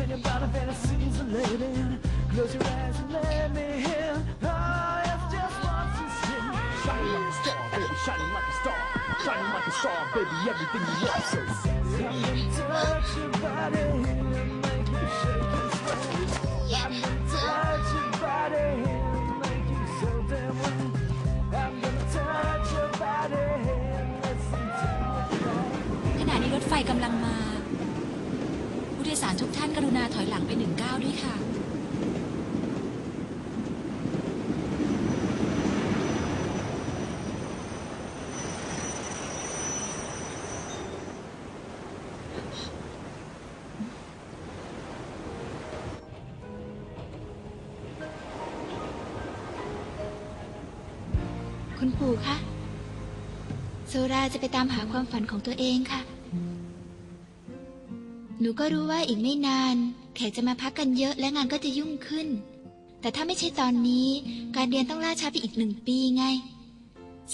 in your body fantasies are elating, close your eyes and let me hear, oh, it's just once you see me. Shining like a star, baby, shining like a star Shining like a star, baby, everything you want so sexy I'm gonna touch your body and make you shake and sway. I'm gonna touch your body and make you so damn wet. I'm gonna touch your body and listen to it. ขณะนี้รถไฟกำลังมา ผู้โดยสาร ทุกท่านกรุณาถอยหลังไปหนึ่งก้าวด้วยค่ะ คุณปู่คะโซราจะไปตามหาความฝันของตัวเองค่ะ นูก็รู้ว่าอีกไม่นาน แขกจะมาพักกันเยอะและงานก็จะยุ่งขึ้น แต่ถ้าไม่ใช่ตอนนี้ การเรียนต้องล่าช้าไปอีกหนึ่งปีไง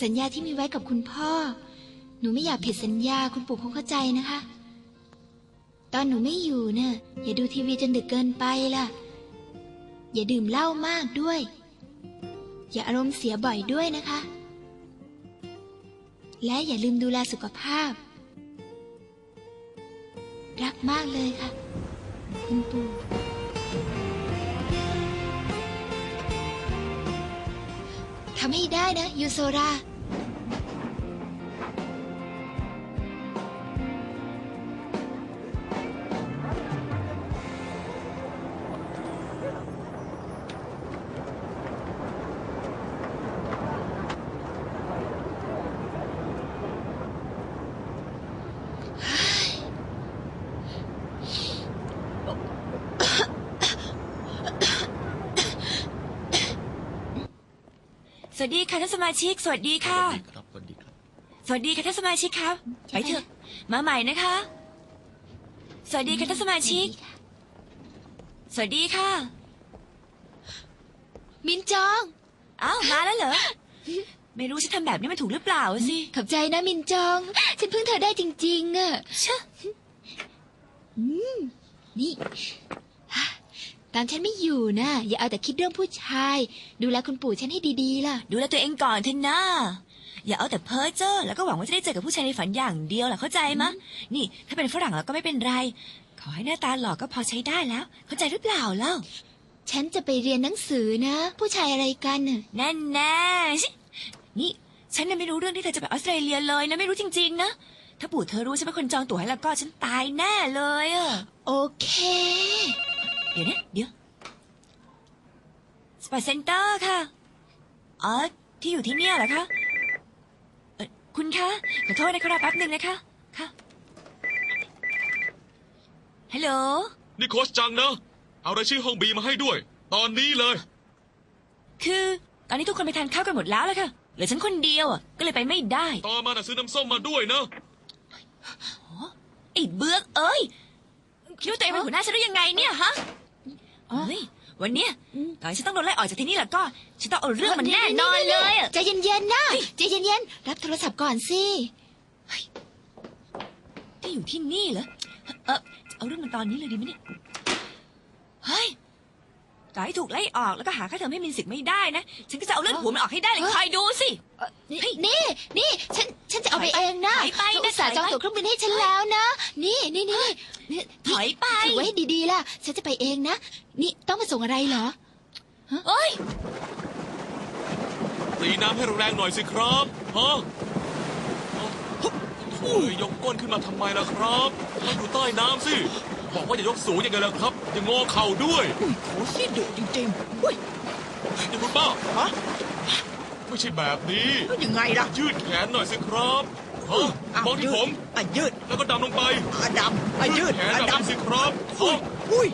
สัญญาที่มีไว้กับคุณพ่อ หนูไม่อยากผิดสัญญาคุณปู่คงเข้าใจนะคะ ตอนหนูไม่อยู่เนะ่ะอย่าดูทีวีจนดึกเกินไปล่ะ อย่าดื่มเหล้ามากด้วย อย่าอารมณ์เสียบ่อยด้วยนะคะ และอย่าลืมดูแลสุขภาพ รักมากเลยค่ะ คุณปู่ ทำให้ได้นะ ยูโซรา วัสดีค่ะท่านสมาชิก สวัสดีค่ะครับสวัสดีครับ สวัสดีค่ะท่านสมาชิกครับ ไปเถอะ มาใหม่นะคะ สวัสดีค่ะท่านสมาชิก สวัสดีค่ะ มินจอง อ้าวมาแล้วเหรอ ไม่รู้ฉันทำแบบนี้มันถูกหรือเปล่าสิ ขอบใจนะมินจอง ฉันพึ่งเธอได้จริงๆอะเชอะนี่ฮะ ตอนฉันไม่อยู่นะอย่าเอาแต่คิดเรื่องผู้ชาย ดูแลคุณปู่ฉันให้ดีๆล่ะ ดูแลตัวเองก่อนเถอะนะอย่าเอาแต่เพ้อเจ้อแล้วก็หวังว่าจะได้เจอกับผู้ชายในฝันอย่างเดียวล่ะเข้าใจมะ นี่ถ้าเป็นฝรั่งแล้วก็ไม่เป็นไร ขอให้หน้าตาหล่อก็พอใช้ได้แล้ว เข้าใจหรือเปล่าเล่า ฉันจะไปเรียนหนังสือนะ ผู้ชายอะไรกันน่ะแน่แน่ๆชินี่ฉันน่ะไม่รู้เรื่องที่เธอจะไปออสเตรเลียเลยนะไม่รู้จริง ๆ นะ ถ้าปู่เธอรู้ฉันเป็นคนจองตั๋วให้แล้วก็ฉันตายแน่เลยอะโอเค เดี๋ยวนะเดี๋ยวสปาเซ็นเตอร์ค่ะ อ๋อ ที่อยู่ที่เนี่ยเหรอคะเอ่อคุณคะ ขอโทษนะครับแป๊บหนึ่งนะคะ ค่ะ ฮัลโหล นี่โค้ชจังนะ เอารายชื่อห้องบีมาให้ด้วย ตอนนี้เลย คือตอนนี้ทุกคนไปทานข้าวกันหมดแล้วแล้วค่ะ เหลือฉันคนเดียวอะก็เลยไปไม่ได้ ต่อมาน่ะซื้อน้ำส้มมาด้วยนะ ไอ้เบือกเอ้ยคิดว่าตัวเองเป็นหัวหน้าฉันได้ยังไงเนี่ยฮะอ๋อ เฮ้ยวันเนี้ยตอนฉันต้องโดนไล่ออกจากที่นี่แล้วก็ ฉันต้องเอาเรื่องมันแน่นอนเลยอะใจเย็นๆนะใจเย็นๆรับโทรศัพท์ก่อนสิที่อยู่ที่นี่เหรอเออจะเอาเรื่องมันตอนนี้เลยดีไหมเนี่ยเฮ้ย ต่อให้ถูกไล่ออกแล้วก็หาค่าเทอมให้มินสิกไม่ได้นะ ฉันก็จะเอาเรื่องผัวมันออกให้ได้เลยคอยดูสิ นี่นี่นี่ฉันฉันจะเอาไปเองนะถอยไปนะเธออุตส่าห์ถจออยงไปตั๋วเครื่องบินให้ฉันแล้วนะ นี่นี่นี่นี่ถอยไปถือไว้ให้ดีๆล่ะ ฉันจะไปเองนะ นี่ต้องมาส่งอะไรเหรอเอ้ยตีน้ำให้แรงๆหน่อยสิครับฮะ โอ้ยยกก้นขึ้นมาทำไมล่ะครับต้องอยู่ใต้น้ำสิ บอกว่าอย่ายกสูงยังไงล่ะครับ อย่างงอเข่าด้วยอุ้ยโถสิดุจริงๆอุ้ยนี่คุณป้าฮะไม่ใช่แบบนี้ แล้วยังไงล่ะยืดแขนหน่อยสิครับฮะอะมองที่ยืดผม อะยืดแล้วก็ดำลงไปอะดำอะยืดแขนอะดำดำสิครับอุ้ยฮะอุ้ย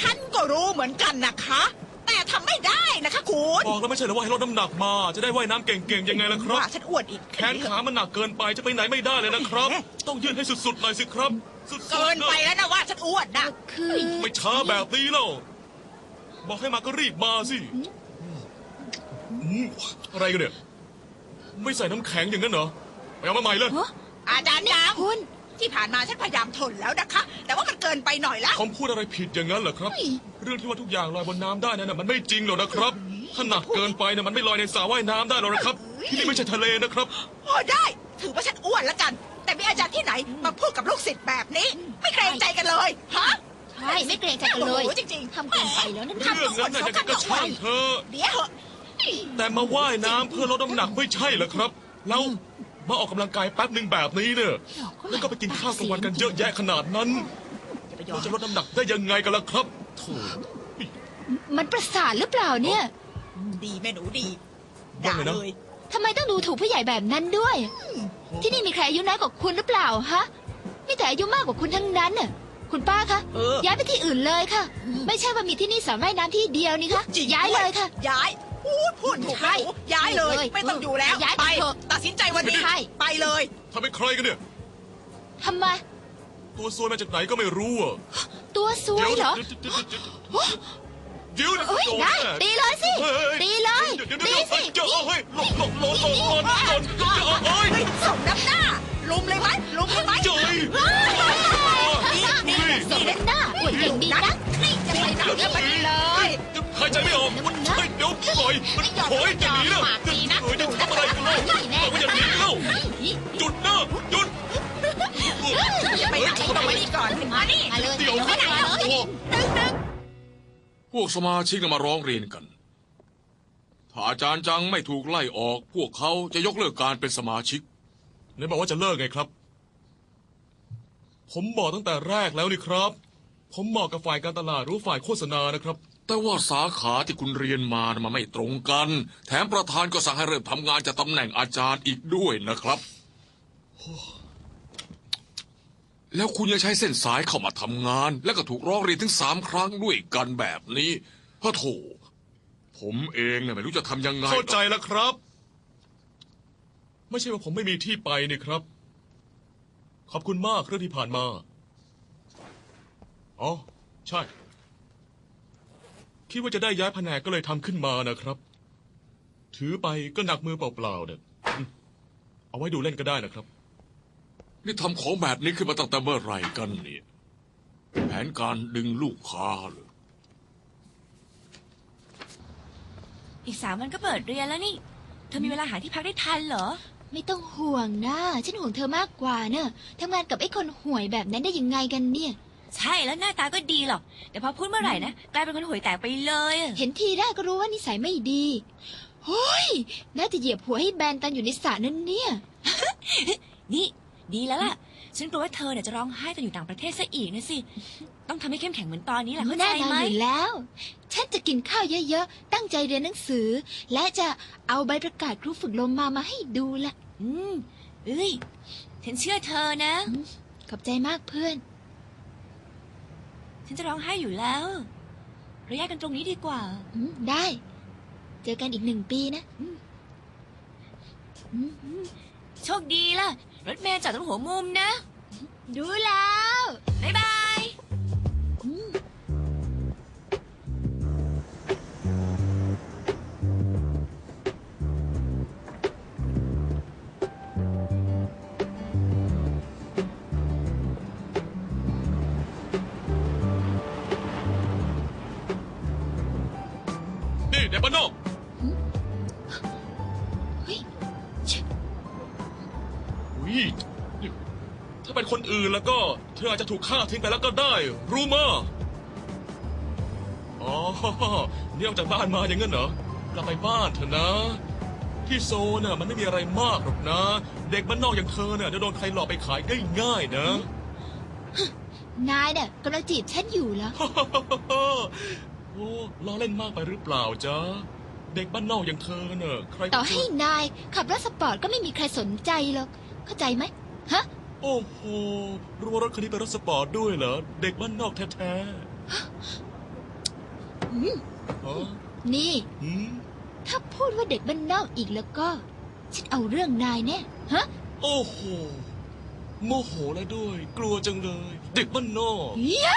ฉันก็รู้เหมือนกันนะคะ แต่ทำไม่ได้นะคะคุณบอกแล้วไม่ใช่เหรอว่าให้ลดน้ำหนักมา จะได้ว่ายน้ำเก่งๆยังไงล่ะครับ ว่าฉันอ้วนอีกแขนขามันหนักเกินไปจะไปไหนไม่ได้เลยนะครับ ต้องยืดให้สุดๆหน่อยสิครับ สุดๆเกินไปแล้วนะว่าฉันอ้วนนะคือไม่ช้าแบบนี้แล้วบอกให้มาก็รีบมาสิอืมอะไรกันเนี่ย ไม่ใส่น้ำแข็งอย่างนั้นเหรอไปเอามาใหม่เลย ฮะอาจารย์ยังคุณที่ผ่านมาฉันพยายามทนแล้วนะคะ แต่ว่ามันเกินไปหน่อยแล้ว ผมพูดอะไรผิดอย่างนั้นเหรอครับ เรื่องที่ว่าทุกอย่างลอยบนน้ำได้นั่นนะมันไม่จริงหรอกนะครับ ถ้าหนักเกินไปนะมันไม่ลอยในสระว่ายน้ำได้หรอกนะครับ ที่นี่ไม่ใช่ทะเลนะครับพอได้ ถือว่าฉันอ้วนแล้วกัน แต่มีอาจารย์ที่ไหนมาพูดกับลูกศิษย์แบบนี้ ไม่เกรงใจกันเลยฮะใช่ไม่เกรงใจกันเลยโอ้โหจริงๆทำเกินไปแล้วนั่นเรื่องนั้นน่ะยังไงก็ช่างเธอะเดี๋ยวเหอะแต่มาว่ายน้ำเพื่อลดน้ำหนักไม่ใช่เหรอครับแล้วมาออกกำลังกายแป๊บหนึ่งแบบนี้เนี่ยแล้วก็ไปกินข้าวกลางวันกันเยอะแยะขนาดนั้น อย่าไปยอเรามจะลดน้ำหนักได้ยังไงกันล่ะครับ โถมันประสาทหรือเปล่าเนี่ยดีแม่หนูดีว่าด่าไงนะเลยทำไมต้องดูถูกผู้ใหญ่แบบนั้นด้วย ที่นี่มีใครอายุน้อยกว่าคุณหรือเปล่าฮะมีแต่อายุมากกว่าคุณทั้งนั้นน่ะคุณป้าคะเออย้ายไปที่อื่นเลยค่ะ ไม่ใช่ว่ามีที่นี่สระว่ายน้ำที่เดียวนี่คะจริงย้ายเลยค่ะ ย้ายพูดพูดถูกใช่แม่หนูย้ายเลยเลย ไม่ต้องอยู่แล้วย้ายไปไปเถอะตัดสินใจวันนี้ใช่ไปเลยถ้าเป็นใครกันเนี่ยทำไม ตัวซวยมาจากไหนก็ไม่รู้อะตัวซวยเหรอเจ้ยได้ตีเลยสิตีเลยตีสิเฮ้ยหลบหลบหลบหลบหลบหลบเฮ้ยส่งน้ำหน้าลุมเลยไหมลุมเลยไหมเจ๋ยส่งน้ำหน้าอวดเก่งดีนะนี่จะไปไหนก็ไปเลยหายใจไม่ออกมันเฮ้ยเดี๋ยวปล่อยมันถอยจะหนีแล้วเฮ้ยจะทำอะไรกันเล่าไม่อย่างนี้แล้วจุดนะ หยุดจะไปไหนต้องมานี่ก่อนมานี่มาเลยเดี๋ยวไปไหนเลยดึงดึงพวกสมาชิกน่ะมาร้องเรียนกัน ถ้าอาจารย์จังไม่ถูกไล่ออก พวกเขาจะยกเลิกการเป็นสมาชิก ไหนบอกว่าจะเลิกไงครับ ผมบอกตั้งแต่แรกแล้วนี่ครับ ผมเหมาะกับฝ่ายการตลาดหรือฝ่ายโฆษณานะครับ แต่ว่าสาขาที่คุณเรียนมานะมันไม่ตรงกัน แถมประธานก็สั่งให้เริ่มทำงานจากตำแหน่งอาจารย์อีกด้วยนะครับ แล้วคุณยังใช้เส้นสายเข้ามาทำงาน แล้วก็ถูกร้องเรียนถึงสามครั้งด้วยกันแบบนี้พระโถ ผมเองเนี่ยไม่รู้จะทำยังไงเข้าใจแล้วครับ ไม่ใช่ว่าผมไม่มีที่ไปนี่ครับ ขอบคุณมากเรื่องที่ผ่านมา อ๋อ ใช่ คิดว่าจะได้ย้ายแผนกก็เลยทำขึ้นมานะครับ ถือไปก็หนักมือเปล่าๆเนี่ยเอาไว้ดูเล่นก็ได้นะครับ นี่ทำของแบบนี้ขึ้นมาตั้งแต่เมื่อไหร่กันเนี่ย แผนการดึงลูกค้าเลยอีกสามวันก็เปิดเรียนแล้วนี่ เธอมีเวลาหาที่พักได้ทันเหรอ ไม่ต้องห่วงนะ ฉันห่วงเธอมากกว่าเนอะทำงานกับไอ้คนห่วยแบบนั้นได้ยังไงกันเนี่ย ใช่แล้วหน้าตาก็ดีหรอก แต่พอพูดเมื่อไหร่นะกลายเป็นคนห่วยแตกไปเลยอะเห็นทีแรกก็รู้ว่านิสัยไม่ดีเฮ้ยน่าจะเหยียบหัวให้แบนตอนอยู่ในสระนั่นเนี่ย นี่ ดีแล้วล่ะ ฉันกลัวว่าเธอเนี่ยจะร้องไห้ตอนอยู่ต่างประเทศซะอีกนะสิ ต้องทำให้เข้มแข็งเหมือนตอนนี้แหละเข้าใจแน่นอนไหมอยู่แล้ว ฉันจะกินข้าวเยอะๆ ตั้งใจเรียนหนังสือ และจะเอาใบประกาศครูฝึกลมมามาให้ดูละอืมเอ้ยฉันเชื่อเธอนะ ขอบใจมากเพื่อน ฉันจะร้องไห้อยู่แล้วเราแยกกันตรงนี้ดีกว่า อืมได้ เจอกันอีกหนึ่งปีนะโชคดีล่ะ รถเมล์จอดตรงหัวมุมนะ ดูแล้ว บ๊ายบาย อื่นแล้วก็ เธออาจจะถูกฆ่าทิ้งไปแล้วก็ได้ รู้มาอ๋อนี่ออกจากบ้านมาอย่างนั้นเหรอกลับไปบ้านเถอะนะ ที่โซนน่ะมันไม่มีอะไรมากหรอกนะ เด็กบ้านนอกอย่างเธอเนี่ยจะโดนใครหลอกไปขายง่ายๆนะ นายเนี่ยกำลังจีบฉันอยู่เหรอโอ้ล้อเล่นมากไปหรือเปล่าจ๊ะ เด็กบ้านนอกอย่างเธอเนอะใครต่อจะให้นายขับรถสปอร์ตก็ไม่มีใครสนใจหรอก เข้าใจไหมฮะ โอ้โหรู้ว่ารถคันนี้เป็นรถสปอร์ตด้วยเหรอ เด็กบ้านนอกแท้ๆอืมอ๋อนี่ หืมถ้าพูดว่าเด็กบ้านนอกอีกแล้วก็ ฉันเอาเรื่องนายแน่ฮะโอ้โห โมโหแล้วด้วย กลัวจังเลย เด็กบ้านนอกเฮีย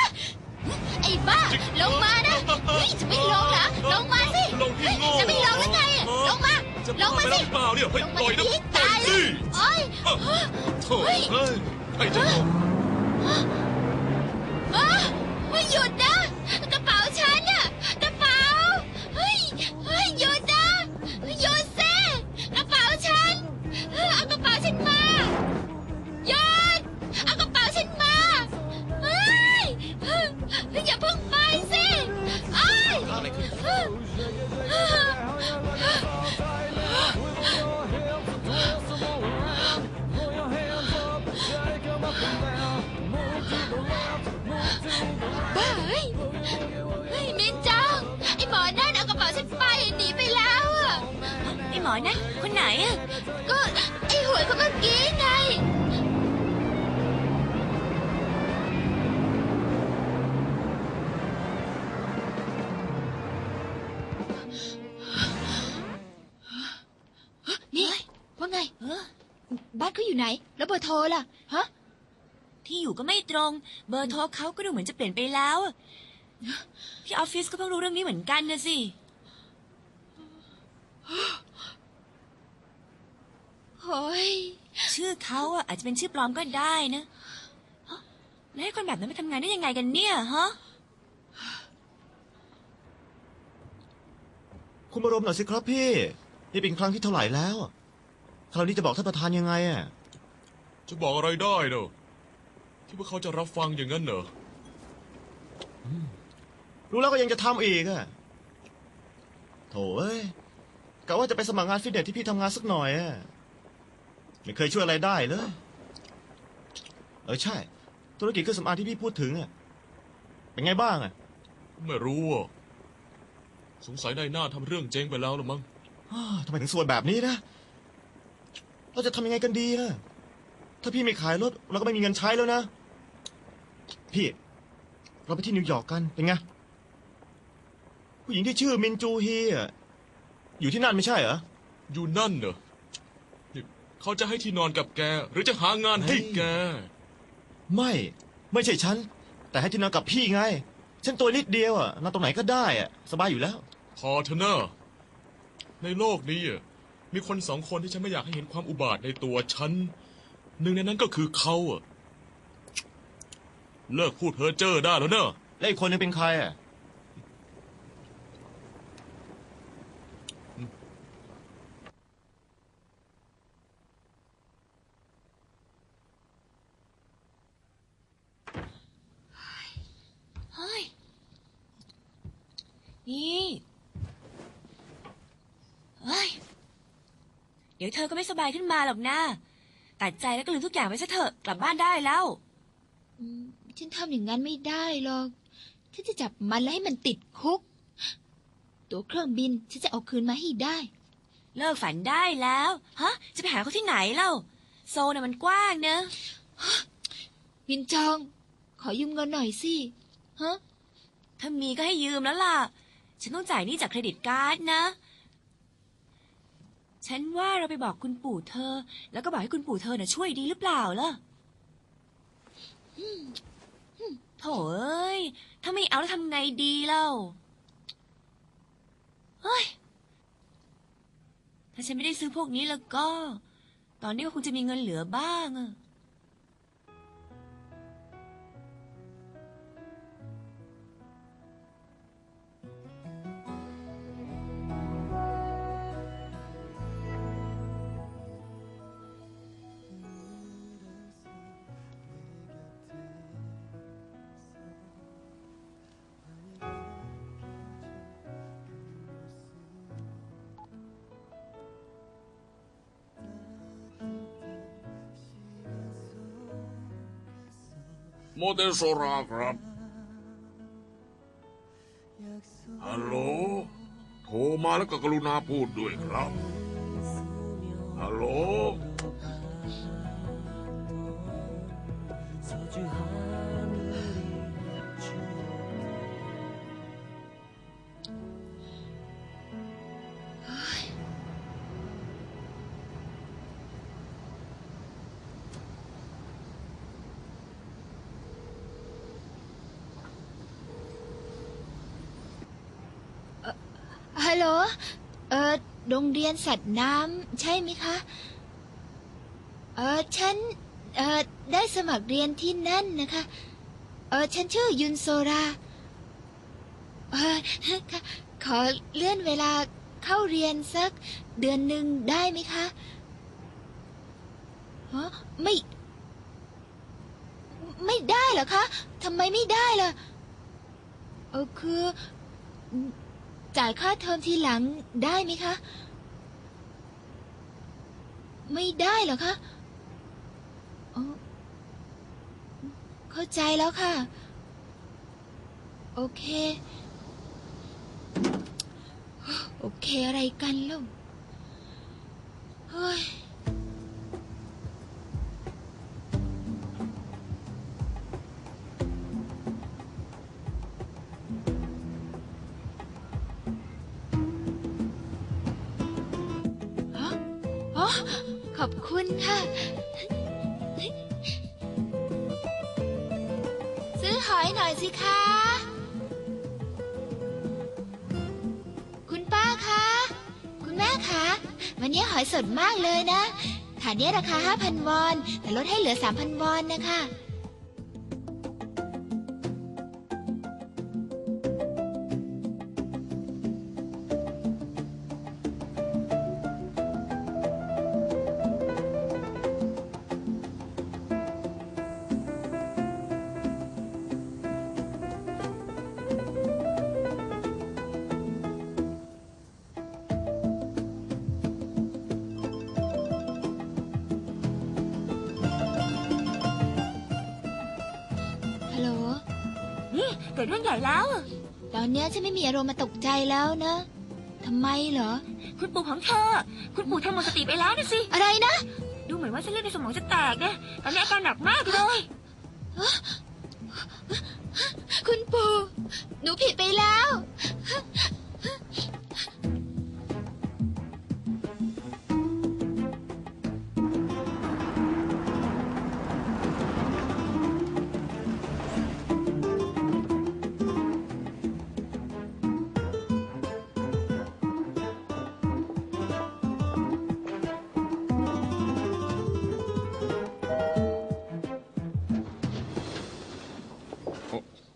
ไอ้บ้าลงมานะเฮ้ยจะไม่ลงเหรอลงมาสิลงที่โง่จะไม่ลงหรือไงลงมา จะลงมาไปสิแล้วเปล่าเนี่ยเฮ้ยลงปล่อยนะที่ปล่อตายยสิโอ้ยอ้าวโถ่เฮ้ยใครจะลงอ้าไม่หยุดนะ อ้หมอนั่นคนไหนอะก็ไอหวยคนเมื่อกี้ไง นี่ว่าไง เออ บ้านเขาอยู่ไหน แล้วเบอร์โทรล่ะ ฮะ ที่อยู่ก็ไม่ตรง เบอร์โทรเขาก็ดูเหมือนจะเปลี่ยนไปแล้วอะที่ออฟฟิศก็เพิ่งรู้เรื่องนี้เหมือนกันนะสิ โอ้ยชื่อเขาอะอาจจะเป็นชื่อปลอมก็ได้นะฮะแล้วให้คนแบบนั้นไปทำงานได้ยังไงกันเนี่ยฮะ คุณมารมหน่อยสิครับพี่ นี่เป็นครั้งที่เท่าไหร่แล้วคราวนี้จะบอกท่านประธานยังไงอะจะบอกอะไรได้เนอะคิดว่าเขาจะรับฟังอย่างนั้นเหรอ รู้แล้วก็ยังจะทำอีกอะโถเอ้ยกะว่าจะไปสมัครงานฟิตเนสที่พี่ทำงานสักหน่อยอะ ไม่เคยช่วยอะไรได้เลย เออใช่ ธุรกิจเครื่องสำอางที่พี่พูดถึงอะเป็นไงบ้างอะไม่รู้อะสงสัยนายหน้าทำเรื่องเจ๊งไปแล้วหรือมั้งอ้าวทำไมถึงสวยแบบนี้นะ เราจะทำยังไงกันดีล่ะ ถ้าพี่ไม่ขายรถเราก็ไม่มีเงินใช้แล้วนะ พี่ เราไปที่นิวยอร์กกันเป็นไง ผู้หญิงที่ชื่อมินจูฮีอะอยู่ที่นั่นไม่ใช่เหรอ อยู่นั่นเหรอนี่ เขาจะให้ที่นอนกับแก หรือจะหางานให้แก ไม่ ไม่ใช่ฉัน แต่ให้ที่นอนกับพี่ไง ฉันตัวนิดเดียวอะนอนตรงไหนก็ได้อะ สบายอยู่แล้ว พอเถอะนะในโลกนี้อะมีคนสองคนที่ฉันไม่อยากให้เห็นความอุบาทในตัวฉัน หนึ่งในนั้นก็คือเขาอะเลิกพูดเพ้อเจ้อได้แล้วเนอะ แล้วอีกคนนึงเป็นใครอะ เฮ้ย นี่เฮ้ยเดี๋ยวเธอก็ไม่สบายขึ้นมาหรอกนะตัดใจแล้วก็ลืมทุกอย่างไปซะเถอะกลับบ้านได้แล้ว อืมฉันทำอย่างนั้นไม่ได้หรอก ฉันจะจับมันแล้วให้มันติดคุก ตัวเครื่องบินฉันจะเอาคืนมาให้ได้ เลิกฝันได้แล้ว ฮะ จะไปหาเขาที่ไหนเล่า โซนน่ะมันกว้างเนอะมินจอง ขอยืมเงินหน่อยสิ ฮะ ถ้ามีก็ให้ยืมแล้วล่ะ ฉันต้องจ่ายหนี้จากเครดิตการ์ดนะ ฉันว่าเราไปบอกคุณปู่เธอ แล้วก็บอกให้คุณปู่เธอน่ะช่วยดีหรือเปล่าล่ะโถเอ้ย ถ้าไม่เอาแล้วทำไงดีเล่า เฮ้ย ถ้าฉันไม่ได้ซื้อพวกนี้แล้วก็ ตอนนี้ก็คงจะมีเงินเหลือบ้างอะ แต่โซราครับ ฮัลโหล โทรมาแล้วก็กรุณาพูดด้วยครับ ฮัลโหล รงเรียนสัตว์น้ำใช่ไหมคะ เออฉัน เออได้สมัครเรียนที่นั่นนะคะ เออฉันชื่อยุนโซราเออค่ะขอเลื่อนเวลาเข้าเรียนสักเดือนหนึ่งได้ไหมคะฮะไม่ ไม่ได้เหรอคะทำไมไม่ได้ล่ะ เออคือ จ่ายค่าเทอมทีหลังได้ไหมคะ ไม่ได้เหรอคะอ๋อเข้าใจแล้วค่ะ โอเค โอเคอะไรกันลูกเฮ้ย ถาดนี้ราคา 5,000 วอน แต่ลดให้เหลือ 3,000 วอนนะคะ นเนี้ยฉันไม่มีอารมณ์มาตกใจแล้วนะทำไมเหรอ คุณปู่ของเธอ คุณปู่ทำหมดสติไปแล้วนะสิ อะไรนะดูเหมือนว่าเส้นเลือดในสมองจะแตกนะตอนนี้อาการหนักมากเลย คุณปู่หนูผิดไปแล้ว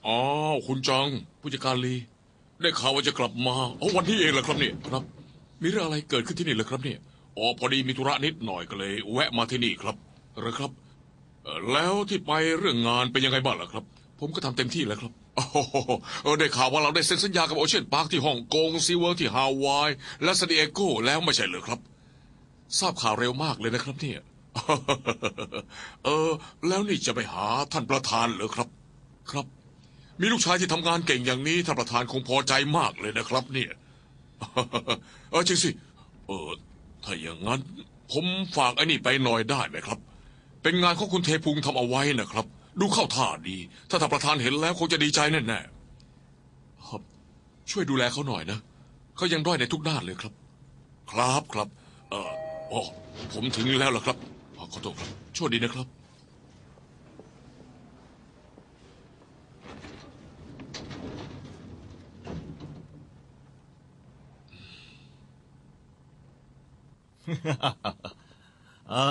อ้าวคุณจัง ผู้จัดการลี ได้ข่าวว่าจะกลับมาอ๋อวันนี้เองเหรอครับเนี่ยครับ มีเรื่องอะไรเกิดขึ้นที่นี่เหรอครับเนี่ยอ๋อพอดีมีธุระนิดหน่อยก็เลย แวะมาที่นี่ครับเหรอครับเอ่อแล้วที่ไปเรื่องงานเป็นยังไงบ้างล่ะครับ ผมก็ทำเต็มที่แล้วครับ โอ้โหเออได้ข่าวว่าเราได้เซ็นสัญญากับโอเชียนพาร์คที่ฮ่องกงซีเวิร์ที่ฮาวาย และซานดิเอโกแล้วไม่ใช่เหรอครับ ทราบข่าวเร็วมากเลยนะครับเนี่ย เออ แล้วนี่จะไปหาท่านประธานเหรอครับ ครับ มีลูกชายที่ทำงานเก่งอย่างนี้ท่านประธานคงพอใจมากเลยนะครับ เนี่ย เออจริงสิ เออถ้าอย่างนั้น ผมฝากไอ้นี่ไปหน่อยได้ไหมครับ เป็นงานของคุณเทพุงทำเอาไว้นะครับ ดูเข้าท่าดี ถ้าท่านประธานเห็นแล้วคงจะดีใจแน่ๆครับ ช่วยดูแลเขาหน่อยนะเขายังด้อยในทุกด้านเลยครับ ครับครับ เอออ๋อผมถึงแล้วล่ะครับขอโทษครับโชคดีนะครับ อ่า